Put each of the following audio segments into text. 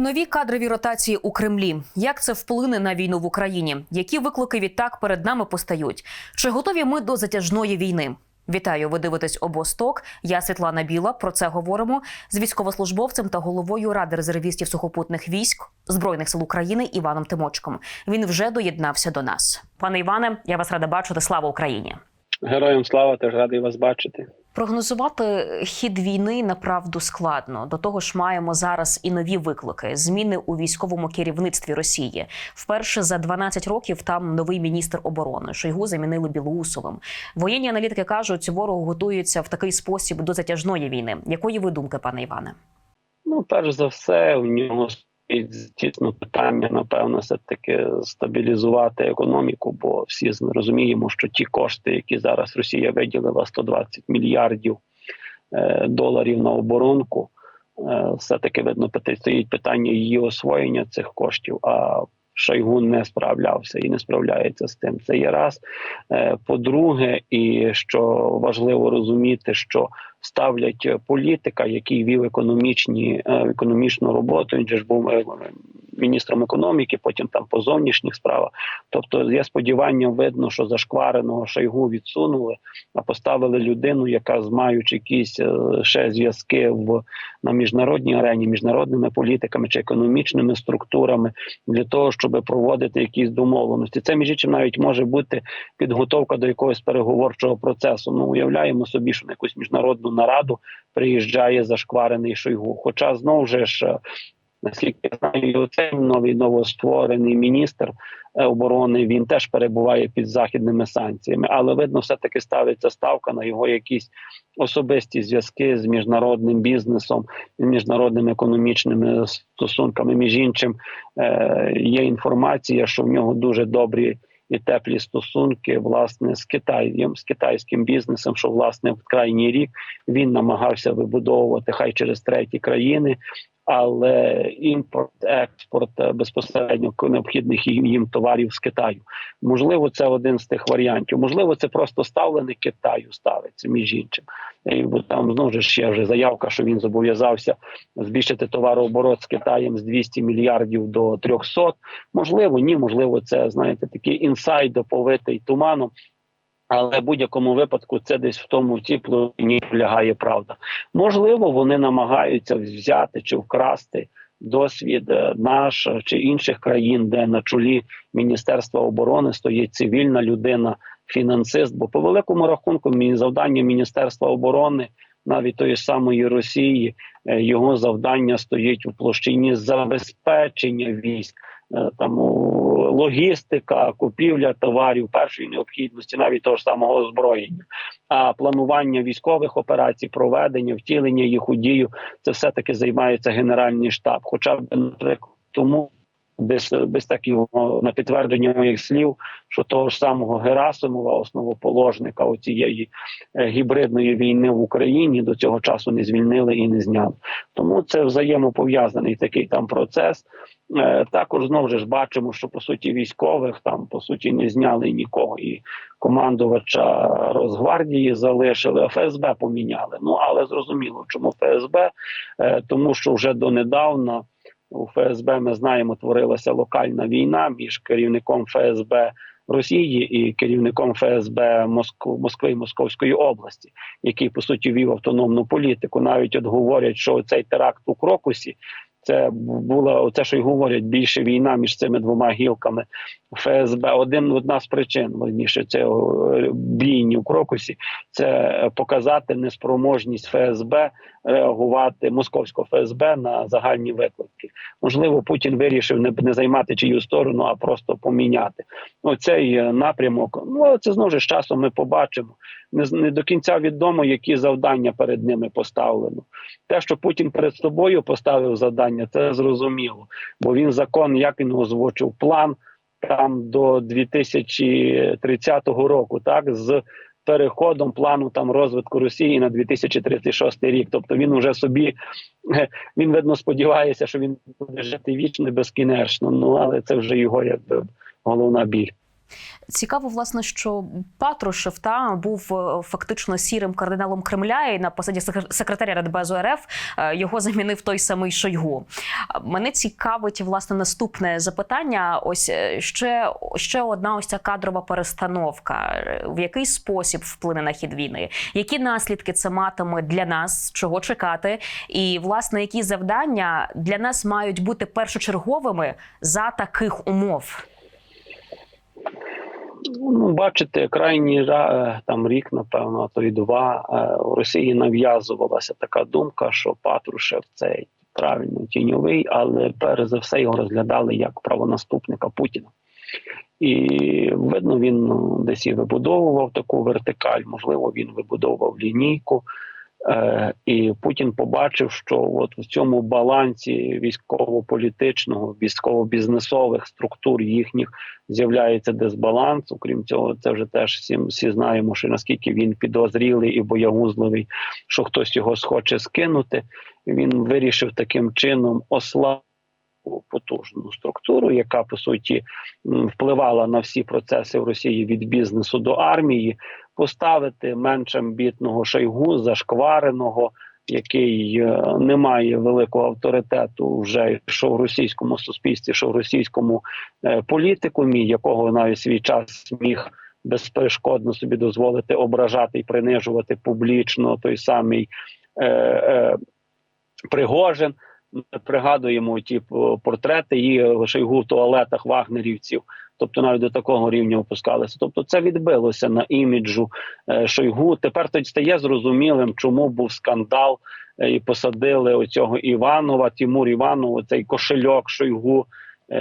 Нові кадрові ротації у Кремлі. Як це вплине на війну в Україні? Які виклики відтак перед нами постають? Чи готові ми до затяжної війни? Вітаю, ви дивитесь обосток. Я Світлана Біла. Про це говоримо з військовослужбовцем та головою ради резервістів сухопутних військ збройних сил України Іваном Тимочком. Він вже доєднався до нас. Пане Іване, я вас рада бачити. Слава Україні! Героям слава, теж радий вас бачити. Прогнозувати хід війни направду складно. До того ж, маємо зараз і нові виклики: зміни у військовому керівництві Росії. Вперше за 12 років там новий міністр оборони Шойгу замінили Білоусовим. Воєнні аналітики кажуть, ворог готується в такий спосіб до затяжної війни. Якої ви думки, пане Іване? Ну, перш за все, у нього стоїть тісно питання, напевно, все таки стабілізувати економіку, бо всі розуміємо, що ті кошти, які зараз Росія виділила 120 мільярдів е, доларів на оборонку, е, все таки видно стоїть питання її освоєння цих коштів. А Шойгу не справлявся і не справляється з тим. Це є раз. Е, По-друге, і що важливо розуміти, що ставлять політика, який вів економічні е, економічну роботу. Він же ж був е, міністром економіки, потім там по зовнішніх справах. Тобто, є сподівання, видно, що зашквареного шойгу відсунули, а поставили людину, яка маючи якісь е, ще зв'язки в на міжнародній арені, міжнародними політиками чи економічними структурами для того, щоб проводити якісь домовленості. Це між іншим навіть може бути підготовка до якогось переговорчого процесу. Ну уявляємо собі, що на якусь міжнародну нараду приїжджає зашкварений Шойгу. Хоча знову ж наскільки я знаю, цей новий новостворений міністр е, оборони він теж перебуває під західними санкціями, але видно, все таки ставиться ставка на його якісь особисті зв'язки з міжнародним бізнесом, міжнародними економічними стосунками. Між іншим е, є інформація, що в нього дуже добрі. І теплі стосунки власне з Китаєм з китайським бізнесом, що власне в крайній рік він намагався вибудовувати хай через треті країни але імпорт, експорт е, безпосередньо необхідних їм товарів з Китаю. Можливо, це один з тих варіантів. Можливо, це просто ставлений Китаю ставиться між іншим. І, там знову ж ще вже заявка, що він зобов'язався збільшити товарооборот з Китаєм з 200 мільярдів до 300. Можливо, ні, можливо, це знаєте такий інсайд доповитий туманом. Але в будь-якому випадку це десь в тому в лягає правда. Можливо, вони намагаються взяти чи вкрасти досвід е, наш чи інших країн, де на чолі Міністерства оборони стоїть цивільна людина, фінансист. Бо по великому рахунку завдання Міністерства оборони. Навіть тої самої Росії е, його завдання стоїть у площині забезпечення військ. Е, там логістика, купівля товарів першої необхідності, навіть того ж самого озброєння, а планування військових операцій, проведення, втілення їх у дію це все таки займається генеральний штаб. Хоча б наприклад тому. Без без такого на підтвердження моїх слів, що того ж самого Герасимова, основоположника оцієї е, гібридної війни в Україні до цього часу не звільнили і не зняли. Тому це взаємопов'язаний такий там процес. Е, також знову ж бачимо, що по суті військових там по суті не зняли нікого, і командувача Росгвардії залишили, а ФСБ поміняли. Ну але зрозуміло, чому ФСБ, е, тому що вже донедавна у ФСБ ми знаємо, творилася локальна війна між керівником ФСБ. Росії і керівником ФСБ Москви Москви і Московської області, який по суті вів автономну політику. Навіть от говорять, що цей теракт у Крокусі це була те, що й говорять більше війна між цими двома гілками ФСБ. Один одна з причин верніше цього е, бійні в крокусі це показати неспроможність ФСБ реагувати московського ФСБ на загальні виклики. Можливо, Путін вирішив не не займати чию сторону, а просто поміняти оцей е, напрямок. Ну це знову ж часом ми побачимо. Не не до кінця відомо, які завдання перед ними поставлено. Те, що Путін перед собою поставив завдання, це зрозуміло, бо він закон, як він озвучив, план там до 2030 року, так з переходом плану там розвитку Росії на 2036 рік. Тобто він уже собі він видно сподівається, що він буде жити вічно і безкінечно. Ну але це вже його якби головна біль. Цікаво, власне, що Патрушев та був е, фактично сірим кардиналом Кремля і на посаді секр- секретаря Радбезу РФ е, його замінив той самий Шойгу. Мене цікавить власне наступне запитання. Ось е, ще, ще одна ось ця кадрова перестановка. В який спосіб вплине на хід війни? Які наслідки це матиме для нас? Чого чекати? І власне які завдання для нас мають бути першочерговими за таких умов? Ну, бачите, крайній е, там рік, напевно, а то й два е, у Росії нав'язувалася така думка, що Патрушев цей правильно тіньовий, але перш за все його розглядали як правонаступника Путіна. І видно, він ну, десь і вибудовував таку вертикаль, можливо, він вибудовував лінійку. Е, і Путін побачив, що от в цьому балансі військово-політичного, військово-бізнесових структур їхніх з'являється дисбаланс. Окрім цього, це вже теж всі, всі знаємо, що наскільки він підозрілий і боягузливий, що хтось його схоче скинути. Він вирішив таким чином ослабити потужну структуру, яка по суті впливала на всі процеси в Росії від бізнесу до армії, поставити менш амбітного шойгу, зашквареного. Який е, не має великого авторитету вже що в російському суспільстві, що в російському е, політикумі, якого навіть свій час міг безперешкодно собі дозволити ображати і принижувати публічно той самий е, е, Пригожин. Ми пригадуємо ті е, портрети і Шойгу в туалетах вагнерівців. Тобто навіть до такого рівня опускалися. Тобто це відбилося на іміджу е, Шойгу. Тепер тоді стає зрозумілим, чому був скандал е, і посадили оцього Іванова, Тимур Іванов, цей кошельок Шойгу,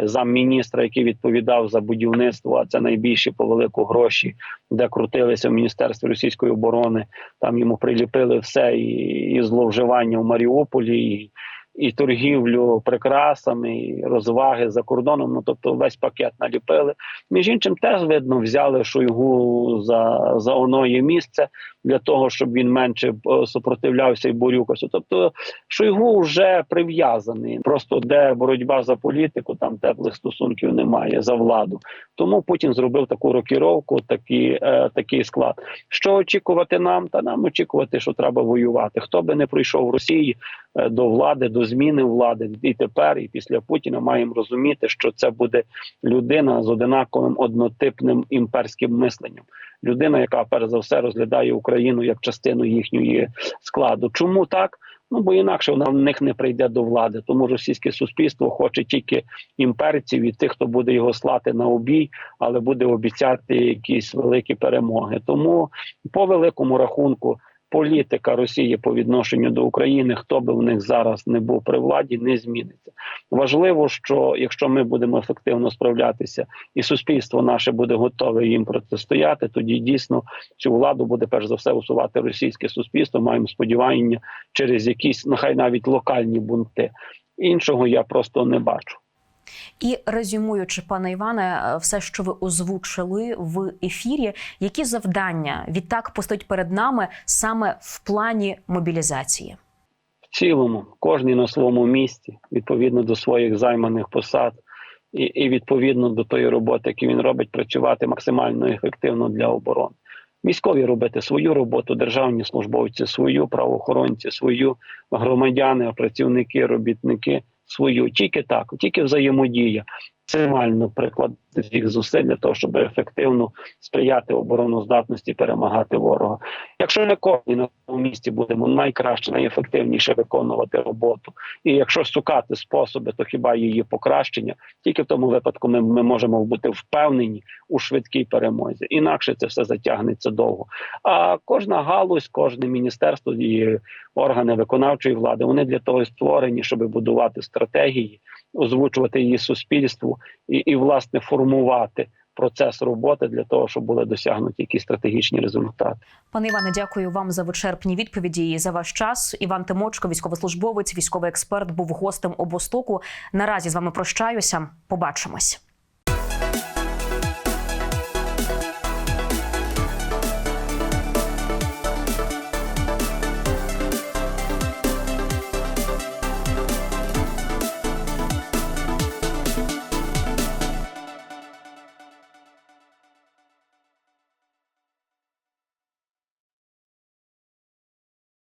замміністра, який відповідав за будівництво, а це найбільші по велику гроші, де крутилися в Міністерстві російської оборони. Там йому приліпили все і, і зловживання в Маріуполі. І, і торгівлю прикрасами, і розваги за кордоном. Ну тобто весь пакет наліпили. Між іншим, теж видно, взяли Шойгу за, за оноє місце для того, щоб він менше е, супротивлявся і борюкався. Тобто Шойгу вже прив'язаний. Просто де боротьба за політику, там теплих стосунків немає за владу. Тому Путін зробив таку рокіровку, такий, е, такий склад. Що очікувати нам? Та нам очікувати, що треба воювати. Хто би не прийшов в Росії е, до влади, до зміни влади, і тепер, і після Путіна маємо розуміти, що це буде людина з одинаковим однотипним імперським мисленням. Людина, яка перш за все розглядає Україну як частину їхньої складу. Чому так? Ну бо інакше вона в них не прийде до влади. Тому російське суспільство хоче тільки імперців і тих, хто буде його слати на обій, але буде обіцяти якісь великі перемоги. Тому по великому рахунку. Політика Росії по відношенню до України, хто би в них зараз не був при владі, не зміниться. Важливо, що якщо ми будемо ефективно справлятися, і суспільство наше буде готове їм протистояти, тоді дійсно цю владу буде перш за все усувати російське суспільство. Маємо сподівання через якісь, нехай навіть локальні бунти. Іншого я просто не бачу. І резюмуючи, пане Іване, е, все, що ви озвучили в ефірі, які завдання відтак постають перед нами саме в плані мобілізації? В цілому, кожен на своєму місці, відповідно до своїх займаних посад, і, і відповідно до тої роботи, яку він робить, працювати максимально ефективно для оборони. Військові робити свою роботу, державні службовці свою, правоохоронці свою, громадяни, працівники, робітники свою. Тільки так, тільки взаємодія. Максимально прикладати всіх зусиль для того, щоб ефективно сприяти обороноздатності, перемагати ворога. Якщо не кожен на тому місці будемо найкраще, найефективніше виконувати роботу, і якщо шукати способи, то хіба її покращення, тільки в тому випадку ми, ми можемо бути впевнені у швидкій перемозі. Інакше це все затягнеться довго. А кожна галузь, кожне міністерство і органи виконавчої влади вони для того і створені, щоб будувати стратегії, озвучувати її суспільству і, і власне формувати процес роботи для того, щоб були досягнуті якісь стратегічні результати. Пане Іване, дякую вам за вичерпні відповіді і за ваш час. Іван Тимочко, військовослужбовець, військовий експерт, був гостем обостоку. Наразі з вами прощаюся. Побачимось.